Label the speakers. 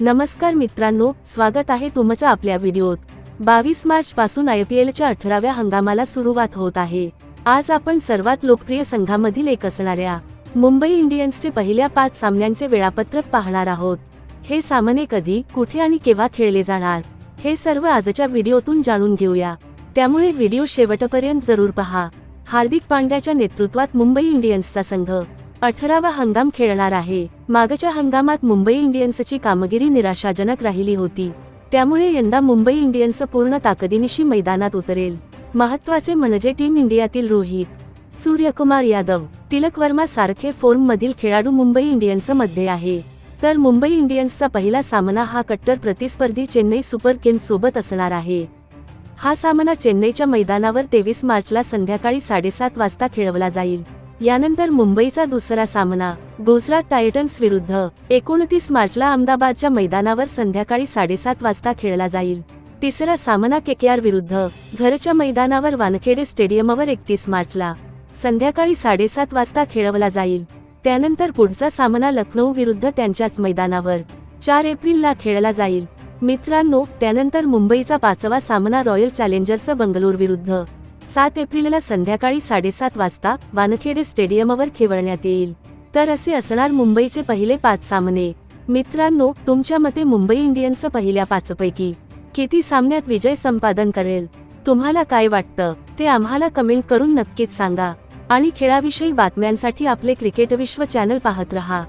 Speaker 1: नमस्कार मित्रांनो स्वागत आहे तुमचं आपल्या व्हिडिओत. बावीस मार्च पासून आय पी एलच्या अठराव्या हंगामाला सुरुवात होत आहे. आज आपण सर्वात लोकप्रिय संघामधील एक असणाऱ्या मुंबई इंडियन्सचे पहिल्या पाच सामन्यांचे वेळापत्रक पाहणार आहोत. हे सामने कधी कुठे आणि केव्हा खेळले जाणार? हे सर्व आजच्या व्हिडिओतून जाणून घेऊया. त्यामुळे व्हिडिओ शेवटपर्यंत जरूर पहा. हार्दिक पांड्याच्या नेतृत्वात मुंबई इंडियन्सचा संघ अठरावा हंगाम खेळणार आहे. मागच्या हंगामात मुंबई इंडियन्सची कामगिरी निराशाजनक राहिली होती. त्यामुळे यंदा मुंबई इंडियन्स पूर्ण ताकदीनिशी मैदानात उतरेल. महत्त्वाचे म्हणजे टीम इंडियातील रोहित सूर्यकुमार यादव तिलक वर्मा सारखे फॉर्ममधील खेळाडू मुंबई इंडियन्समध्ये आहे. तर मुंबई इंडियन्सचा पहिला सामना हा कट्टर प्रतिस्पर्धी चेन्नई सुपर किंग्स सोबत असणार आहे. हा सामना चेन्नईच्या मैदानावर तेवीस मार्चला संध्याकाळी साडेसात वाजता खेळवला जाईल. यानंतर मुंबईचा दुसरा सामना गुजरात टायटन्स विरुद्ध एकोणतीस मार्चला अहमदाबादच्या मैदानावर संध्याकाळी साडेसात वाजता खेळला जाईल. तिसरा सामना केकेआर विरुद्ध घरच्या मैदानावर वानखेडे स्टेडियमवर एकतीस मार्चला संध्याकाळी साडेसात वाजता खेळवला जाईल. त्यानंतर पुढचा सामना लखनौ विरुद्ध त्यांच्याच मैदानावर चार एप्रिलला खेळला जाईल. मित्रांनो त्यानंतर मुंबईचा पाचवा सामना रॉयल चॅलेंजर्स बंगलोर विरुद्ध. सात एप्रिलला संध्याकाळी साडेसात वाजता वानखेडे स्टेडियमवर खेळवण्यात येईल. तर असे असणार मुंबईचे पहिले पाच सामने. मित्रांनो तुमच्या मते मुंबई इंडियन्स पहिल्या पाचपैकी किती सामन्यात विजय संपादन करेल? तुम्हाला काय वाटतं? ते आम्हाला कमेंट करून नक्कीच सांगा. आणि खेळाविषयी बातम्यांसाठी आपले क्रिकेट विश्व चॅनल पाहत रहा.